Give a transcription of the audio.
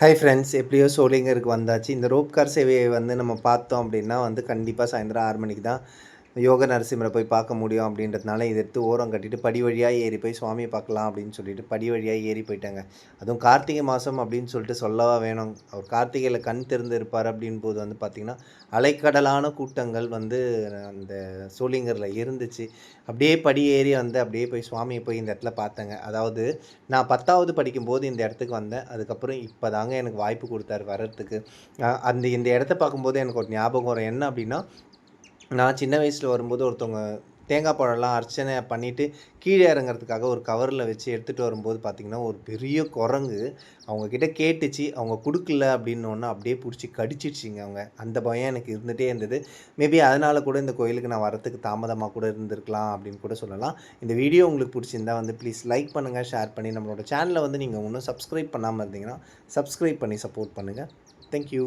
Hi friends எப்படியோ சோலிங்கருக்கு வந்தாச்சு. இந்த ரோப் கார் சேவையை வந்து நம்ம பார்த்தோம் அப்படின்னா வந்து கண்டிப்பாக சாயந்தரம் ஆறு மணிக்கு தான் யோக நரசிம்மரை போய் பார்க்க முடியும் அப்படின்றதுனால இதை எடுத்து ஓரம் கட்டிட்டு படி வழியாக ஏறி போய் சுவாமியை பார்க்கலாம் அப்படின்னு சொல்லிட்டு படி வழியாக ஏறி போயிட்டாங்க. அதுவும் கார்த்திகை மாதம் அப்படின்னு சொல்லிட்டு சொல்லவா வேணும். அவர் கார்த்திகையில் கண் திறந்து இருப்பார் அப்படின் போது வந்து பார்த்திங்கன்னா அலைக்கடலான கூட்டங்கள் வந்து அந்த சோளிங்கரில் இருந்துச்சு. அப்படியே படி ஏறி வந்து அப்படியே போய் சுவாமியை போய் இந்த இடத்துல பார்த்தேங்க. அதாவது நான் பத்தாவது படிக்கும்போது இந்த இடத்துக்கு வந்தேன். அதுக்கப்புறம் இப்போ தாங்க எனக்கு வாய்ப்பு கொடுத்தாரு வர்றதுக்கு. அந்த இந்த இடத்த பார்க்கும்போது எனக்கு ஒரு ஞாபகம் வரும். என்ன அப்படின்னா நான் சின்ன வயசில் வரும்போது ஒருத்தவங்க தேங்காய் பழம்லாம் அர்ச்சனை பண்ணிவிட்டு கீழே இறங்குறதுக்காக ஒரு கவரில் வச்சு எடுத்துகிட்டு வரும்போது பார்த்திங்கன்னா ஒரு பெரிய குரங்கு அவங்கக்கிட்ட கேட்டுச்சு. அவங்க கொடுக்கல அப்படின்னோடனே அப்படியே பிடிச்சி கடிச்சிடுச்சிங்க அவங்க. அந்த பயம் எனக்கு இருந்துகிட்டே இருந்தது. மேபி அதனால் கூட இந்த கோயிலுக்கு நான் வரத்துக்கு தாமதமாக கூட இருந்திருக்கலாம் அப்படின்னு கூட சொல்லலாம். இந்த வீடியோ உங்களுக்கு பிடிச்சிருந்தா வந்து ப்ளீஸ் லைக் பண்ணுங்கள் ஷேர் பண்ணி நம்மளோட சேனலை வந்து நீங்கள் இன்னும் சப்ஸ்கிரைப் பண்ணாமல் இருந்தீங்கன்னா சப்ஸ்கிரைப் பண்ணி சப்போர்ட் பண்ணுங்கள் தேங்க்யூ